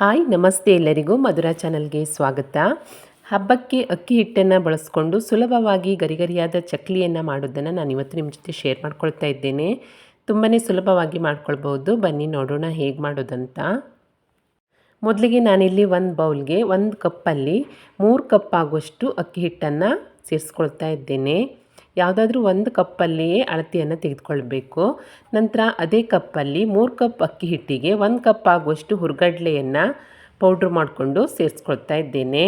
Hi, ನಮಸ್ತೆ ಎಲ್ಲರಿಗೂ ಮಧುರಾ ಚಾನಲ್ಗೆ ಸ್ವಾಗತ. ಹಬ್ಬಕ್ಕೆ ಅಕ್ಕಿ ಹಿಟ್ಟನ್ನು ಬಳಸ್ಕೊಂಡು ಸುಲಭವಾಗಿ ಗರಿಗರಿಯಾದ ಚಕ್ಲಿಯನ್ನು ಮಾಡೋದನ್ನು ನಾನು ಇವತ್ತು ನಿಮ್ಮ ಜೊತೆ ಶೇರ್ ಮಾಡ್ಕೊಳ್ತಾ ಇದ್ದೇನೆ. ತುಂಬಾ ಸುಲಭವಾಗಿ ಮಾಡ್ಕೊಳ್ಬೋದು ಬನ್ನಿ ನೋಡೋಣ ಹೇಗೆ ಮಾಡೋದಂತ. ಮೊದಲಿಗೆ ನಾನಿಲ್ಲಿ ಒಂದು ಬೌಲ್ಗೆ ಒಂದು ಕಪ್ಪಲ್ಲಿ ಮೂರು ಕಪ್ ಆಗುವಷ್ಟು ಅಕ್ಕಿ ಹಿಟ್ಟನ್ನು ಸೇರಿಸ್ಕೊಳ್ತಾ ಇದ್ದೇನೆ. ಯಾವುದಾದ್ರೂ ಒಂದು ಕಪ್ಪಲ್ಲಿಯೇ ಅಳತೆಯನ್ನು ತೆಗೆದುಕೊಳ್ಬೇಕು. ನಂತರ ಅದೇ ಕಪ್ಪಲ್ಲಿ ಮೂರು ಕಪ್ ಅಕ್ಕಿ ಹಿಟ್ಟಿಗೆ ಒಂದು ಕಪ್ ಆಗುವಷ್ಟು ಹುರ್ಗಡ್ಲೆಯನ್ನು ಪೌಡ್ರ್ ಮಾಡಿಕೊಂಡು ಸೇರಿಸ್ಕೊಳ್ತಾ ಇದ್ದೇನೆ.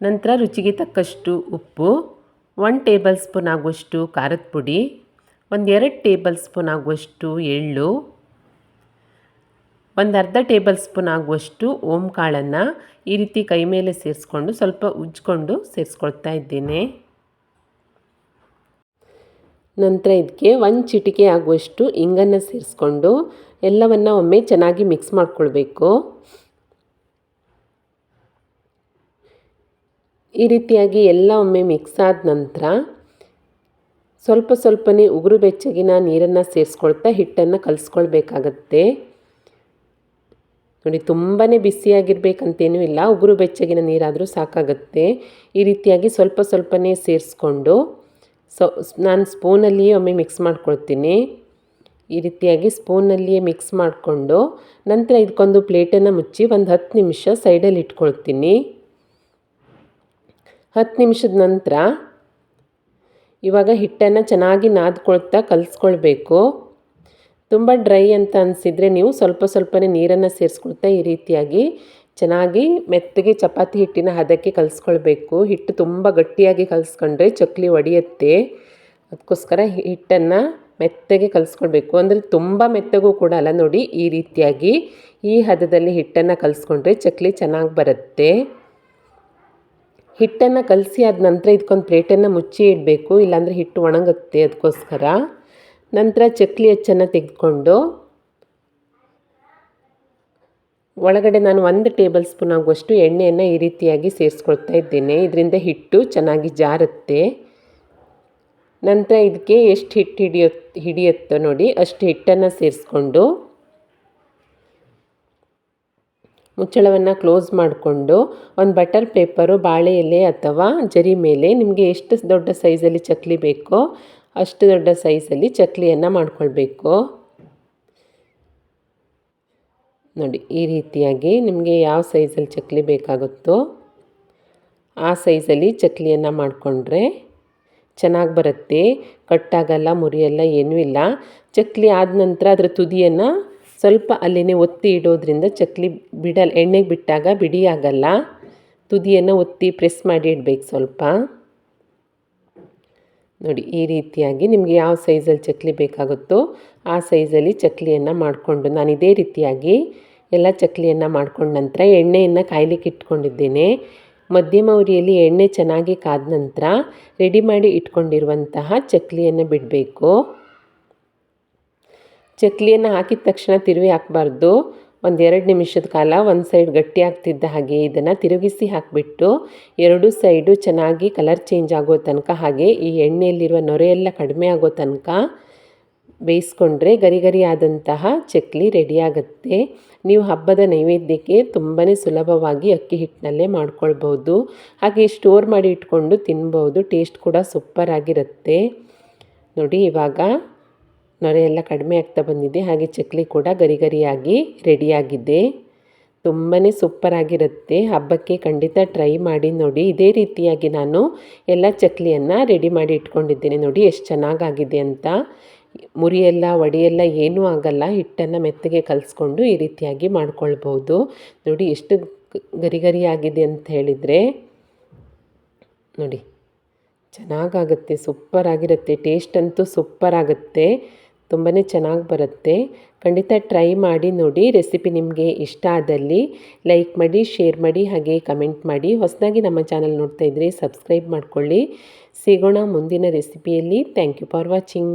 ನಂತರ ರುಚಿಗೆ ತಕ್ಕಷ್ಟು ಉಪ್ಪು ಒನ್ ಟೇಬಲ್ ಸ್ಪೂನ್ ಆಗುವಷ್ಟು ಖಾರದ ಪುಡಿ ಒಂದೆರಡು ಟೇಬಲ್ ಸ್ಪೂನ್ ಆಗುವಷ್ಟು ಎಳ್ಳು, ಒಂದು ಅರ್ಧ ಟೇಬಲ್ ಸ್ಪೂನ್ ಆಗುವಷ್ಟು ಓಂ ಕಾಳನ್ನು ಈ ರೀತಿ ಕೈ ಮೇಲೆ ಸೇರಿಸ್ಕೊಂಡು ಸ್ವಲ್ಪ ಉಜ್ಜಿಕೊಂಡು ಸೇರಿಸ್ಕೊಳ್ತಾ ಇದ್ದೇನೆ. ನಂತರ ಇದಕ್ಕೆ ಒಂದು ಚಿಟಿಕೆ ಆಗುವಷ್ಟು ಇಂಗನ್ನು ಸೇರಿಸ್ಕೊಂಡು ಎಲ್ಲವನ್ನು ಒಮ್ಮೆ ಚೆನ್ನಾಗಿ ಮಿಕ್ಸ್ ಮಾಡಿಕೊಳ್ಬೇಕು. ಈ ರೀತಿಯಾಗಿ ಎಲ್ಲ ಒಮ್ಮೆ ಮಿಕ್ಸ್ ಆದ ನಂತರ ಸ್ವಲ್ಪ ಸ್ವಲ್ಪನೇ ಉಗುರು ಬೆಚ್ಚಗಿನ ನೀರನ್ನು ಸೇರಿಸ್ಕೊಳ್ತಾ ಹಿಟ್ಟನ್ನು ಕಲಿಸ್ಕೊಳ್ಬೇಕಾಗತ್ತೆ. ನೋಡಿ ತುಂಬಾ ಬಿಸಿಯಾಗಿರ್ಬೇಕಂತೇನೂ ಇಲ್ಲ, ಉಗುರು ಬೆಚ್ಚಗಿನ ನೀರಾದರೂ ಸಾಕಾಗುತ್ತೆ. ಈ ರೀತಿಯಾಗಿ ಸ್ವಲ್ಪ ಸ್ವಲ್ಪನೇ ಸೇರಿಸ್ಕೊಂಡು ಸೊ ನಾನು ಸ್ಪೂನಲ್ಲಿಯೇ ಒಮ್ಮೆ ಮಿಕ್ಸ್ ಮಾಡ್ಕೊಳ್ತೀನಿ. ಈ ರೀತಿಯಾಗಿ ಸ್ಪೂನಲ್ಲಿಯೇ ಮಿಕ್ಸ್ ಮಾಡಿಕೊಂಡು ನಂತರ ಇದಕ್ಕೊಂದು ಪ್ಲೇಟನ್ನು ಮುಚ್ಚಿ ಒಂದು ಹತ್ತು ನಿಮಿಷ ಸೈಡಲ್ಲಿ ಇಟ್ಕೊಳ್ತೀನಿ. ಹತ್ತು ನಿಮಿಷದ ನಂತರ ಇವಾಗ ಹಿಟ್ಟನ್ನು ಚೆನ್ನಾಗಿ ನಾದ್ಕೊಳ್ತಾ ಕಲಿಸ್ಕೊಳ್ಬೇಕು. ತುಂಬ ಡ್ರೈ ಅಂತ ಅನಿಸಿದರೆ ನೀವು ಸ್ವಲ್ಪ ಸ್ವಲ್ಪನೇ ನೀರನ್ನು ಸೇರಿಸ್ಕೊಳ್ತಾ ಈ ರೀತಿಯಾಗಿ ಚೆನ್ನಾಗಿ ಮೆತ್ತಗೆ ಚಪಾತಿ ಹಿಟ್ಟಿನ ಹದಕ್ಕೆ ಕಲಿಸ್ಕೊಳ್ಬೇಕು. ಹಿಟ್ಟು ತುಂಬ ಗಟ್ಟಿಯಾಗಿ ಕಲಿಸ್ಕೊಂಡ್ರೆ ಚಕ್ಲಿ ಒಡೆಯುತ್ತೆ. ಅದಕ್ಕೋಸ್ಕರ ಹಿಟ್ಟನ್ನು ಮೆತ್ತಗೆ ಕಲಿಸ್ಕೊಳ್ಬೇಕು. ಅಂದರೆ ತುಂಬ ಮೆತ್ತಗೂ ಕೂಡ ಅಲ್ಲ ನೋಡಿ, ಈ ರೀತಿಯಾಗಿ ಈ ಹದದಲ್ಲಿ ಹಿಟ್ಟನ್ನು ಕಲಿಸ್ಕೊಂಡ್ರೆ ಚಕ್ಲಿ ಚೆನ್ನಾಗಿ ಬರುತ್ತೆ. ಹಿಟ್ಟನ್ನು ಕಲಸಿ ಆದ ನಂತರ ಇದಕ್ಕೊಂದು ಪ್ಲೇಟನ್ನು ಮುಚ್ಚಿ ಇಡಬೇಕು. ಇಲ್ಲಾಂದರೆ ಹಿಟ್ಟು ಒಣಗುತ್ತೆ ಅದಕ್ಕೋಸ್ಕರ. ನಂತರ ಚಕ್ಲಿ ಅಚ್ಚನ್ನು ತೆಗೆದುಕೊಂಡು ಒಳಗಡೆ ನಾನು ಒಂದು ಟೇಬಲ್ ಸ್ಪೂನ್ ಆಗುವಷ್ಟು ಎಣ್ಣೆಯನ್ನು ಈ ರೀತಿಯಾಗಿ ಸೇರಿಸ್ಕೊಳ್ತಾ ಇದ್ದೇನೆ. ಇದರಿಂದ ಹಿಟ್ಟು ಚೆನ್ನಾಗಿ ಜಾರುತ್ತೆ. ನಂತರ ಇದಕ್ಕೆ ಎಷ್ಟು ಹಿಟ್ಟು ಹಿಡಿಯೋ, ಹಿಡಿಯುತ್ತೋ ನೋಡಿ, ಅಷ್ಟು ಹಿಟ್ಟನ್ನು ಸೇರಿಸ್ಕೊಂಡು ಮುಚ್ಚಳವನ್ನು ಕ್ಲೋಸ್ ಮಾಡಿಕೊಂಡು ಒಂದು ಬಟರ್ ಪೇಪರು, ಬಾಳೆ ಎಲೆ ಅಥವಾ ಜರಿ ಮೇಲೆ ನಿಮಗೆ ಎಷ್ಟು ದೊಡ್ಡ ಸೈಜಲ್ಲಿ ಚಕ್ಲಿ ಬೇಕೋ ಅಷ್ಟು ದೊಡ್ಡ ಸೈಜಲ್ಲಿ ಚಕ್ಲಿಯನ್ನು ಮಾಡ್ಕೊಳ್ಬೇಕು. ನೋಡಿ, ಈ ರೀತಿಯಾಗಿ ನಿಮಗೆ ಯಾವ ಸೈಜಲ್ಲಿ ಚಕ್ಲಿ ಬೇಕಾಗುತ್ತೋ ಆ ಸೈಜಲ್ಲಿ ಚಕ್ಲಿಯನ್ನು ಮಾಡಿಕೊಂಡ್ರೆ ಚೆನ್ನಾಗಿ ಬರುತ್ತೆ. ಕಟ್ಟಾಗಲ್ಲ, ಮುರಿಯಲ್ಲ, ಏನೂ ಇಲ್ಲ. ಚಕ್ಲಿ ಆದ ನಂತರ ಅದರ ತುದಿಯನ್ನು ಸ್ವಲ್ಪ ಅಲ್ಲಿನೇ ಒತ್ತಿ ಇಡೋದ್ರಿಂದ ಚಕ್ಲಿ ಬಿಡಲ್ಲ ಎಣ್ಣೆಗೆ ಬಿಟ್ಟಾಗ ಬಿಡಿ ಆಗಲ್ಲ. ತುದಿಯನ್ನು ಒತ್ತಿ ಪ್ರೆಸ್ ಮಾಡಿ ಇಡಬೇಕು ಸ್ವಲ್ಪ. ನೋಡಿ, ಈ ರೀತಿಯಾಗಿ ನಿಮಗೆ ಯಾವ ಸೈಜಲ್ಲಿ ಚಕ್ಲಿ ಬೇಕಾಗುತ್ತೋ ಆ ಸೈಜಲ್ಲಿ ಚಕ್ಲಿಯನ್ನು ಮಾಡಿಕೊಂಡು ನಾನು ಇದೇ ರೀತಿಯಾಗಿ ಎಲ್ಲ ಚಕ್ಲಿಯನ್ನು ಮಾಡ್ಕೊಂಡ ನಂತರ ಎಣ್ಣೆಯನ್ನು ಕಾಯ್ಲಿಕ್ಕೆ ಇಟ್ಕೊಂಡಿದ್ದೇನೆ. ಮಧ್ಯಮ ಉರಿಯಲ್ಲಿ ಎಣ್ಣೆ ಚೆನ್ನಾಗಿ ಕಾದ ನಂತರ ರೆಡಿ ಮಾಡಿ ಇಟ್ಕೊಂಡಿರುವಂತಹ ಚಕ್ಲಿಯನ್ನು ಬಿಡಬೇಕು. ಚಕ್ಲಿಯನ್ನು ಹಾಕಿದ ತಕ್ಷಣ ತಿರುವಿ ಹಾಕಬಾರ್ದು. ಒಂದು ಎರಡು ನಿಮಿಷದ ಕಾಲ ಒಂದು ಸೈಡ್ ಗಟ್ಟಿ ಆಗ್ತಿದ್ದ ಹಾಗೆ ಇದನ್ನು ತಿರುಗಿಸಿ ಹಾಕಿಬಿಟ್ಟು ಎರಡು ಸೈಡು ಚೆನ್ನಾಗಿ ಕಲರ್ ಚೇಂಜ್ ಆಗೋ ತನಕ ಹಾಗೆ ಈ ಎಣ್ಣೆಯಲ್ಲಿರುವ ನೊರೆಯೆಲ್ಲ ಕಡಿಮೆ ಆಗೋ ತನಕ ಬೇಯಿಸ್ಕೊಂಡ್ರೆ ಗರಿ ಗರಿ ಆದಂತಹ ಚಕ್ಲಿ ರೆಡಿಯಾಗುತ್ತೆ ನೀವು ಹಬ್ಬದ ನೈವೇದ್ಯಕ್ಕೆ ತುಂಬಾ ಸುಲಭವಾಗಿ ಅಕ್ಕಿ ಹಿಟ್ಟಿನಲ್ಲೇ ಮಾಡ್ಕೊಳ್ಬೋದು ಹಾಗೆ ಸ್ಟೋರ್ ಮಾಡಿ ಇಟ್ಕೊಂಡು ತಿನ್ಬೋದು ಟೇಸ್ಟ್ ಕೂಡ ಸೂಪರಾಗಿರುತ್ತೆ ನೋಡಿ ಇವಾಗ ನೊರೆ ಎಲ್ಲ ಕಡಿಮೆ ಆಗ್ತಾ ಬಂದಿದೆ. ಹಾಗೆ ಚಕ್ಲಿ ಕೂಡ ಗರಿ ಗರಿಯಾಗಿ ರೆಡಿಯಾಗಿದೆ. ತುಂಬಾ ಸೂಪರಾಗಿರುತ್ತೆ ಹಬ್ಬಕ್ಕೆ ಖಂಡಿತ ಟ್ರೈ ಮಾಡಿ ನೋಡಿ. ಇದೇ ರೀತಿಯಾಗಿ ನಾನು ಎಲ್ಲ ಚಕ್ಲಿಯನ್ನು ರೆಡಿ ಮಾಡಿ ಇಟ್ಕೊಂಡಿದ್ದೇನೆ ನೋಡಿ ಎಷ್ಟು ಚೆನ್ನಾಗಾಗಿದೆ ಅಂತ. ಮುರಿಯೆಲ್ಲ ಒಡೆಯೆಲ್ಲ ಏನೂ ಆಗಲ್ಲ. ಹಿಟ್ಟನ್ನು ಮೆತ್ತಗೆ ಕಲಿಸ್ಕೊಂಡು ಈ ರೀತಿಯಾಗಿ ಮಾಡ್ಕೊಳ್ಬೋದು ನೋಡಿ ಎಷ್ಟು ಗರಿ ಗರಿ ಆಗಿದೆ ಅಂತ ಹೇಳಿದರೆ, ನೋಡಿ, ಚೆನ್ನಾಗಾಗುತ್ತೆ. ಸೂಪರಾಗಿರುತ್ತೆ ಟೇಸ್ಟ್ ಅಂತೂ ಸೂಪರಾಗುತ್ತೆ ತುಂಬಾ ಚೆನ್ನಾಗಿ ಬರುತ್ತೆ. ಖಂಡಿತ ಟ್ರೈ ಮಾಡಿ ನೋಡಿ ರೆಸಿಪಿ ನಿಮಗೆ ಇಷ್ಟ ಆದಲ್ಲಿ ಲೈಕ್ ಮಾಡಿ ಶೇರ್ ಮಾಡಿ, ಹಾಗೆ ಕಮೆಂಟ್ ಮಾಡಿ. ಹೊಸದಾಗಿ ನಮ್ಮ ಚಾನಲ್ ನೋಡ್ತಾ ಇದ್ದರೆ ಸಬ್ಸ್ಕ್ರೈಬ್ ಮಾಡ್ಕೊಳ್ಳಿ. ಸಿಗೋಣ ಮುಂದಿನ ರೆಸಿಪಿಯಲ್ಲಿ ಥ್ಯಾಂಕ್ ಯು ಫಾರ್ ವಾಚಿಂಗ್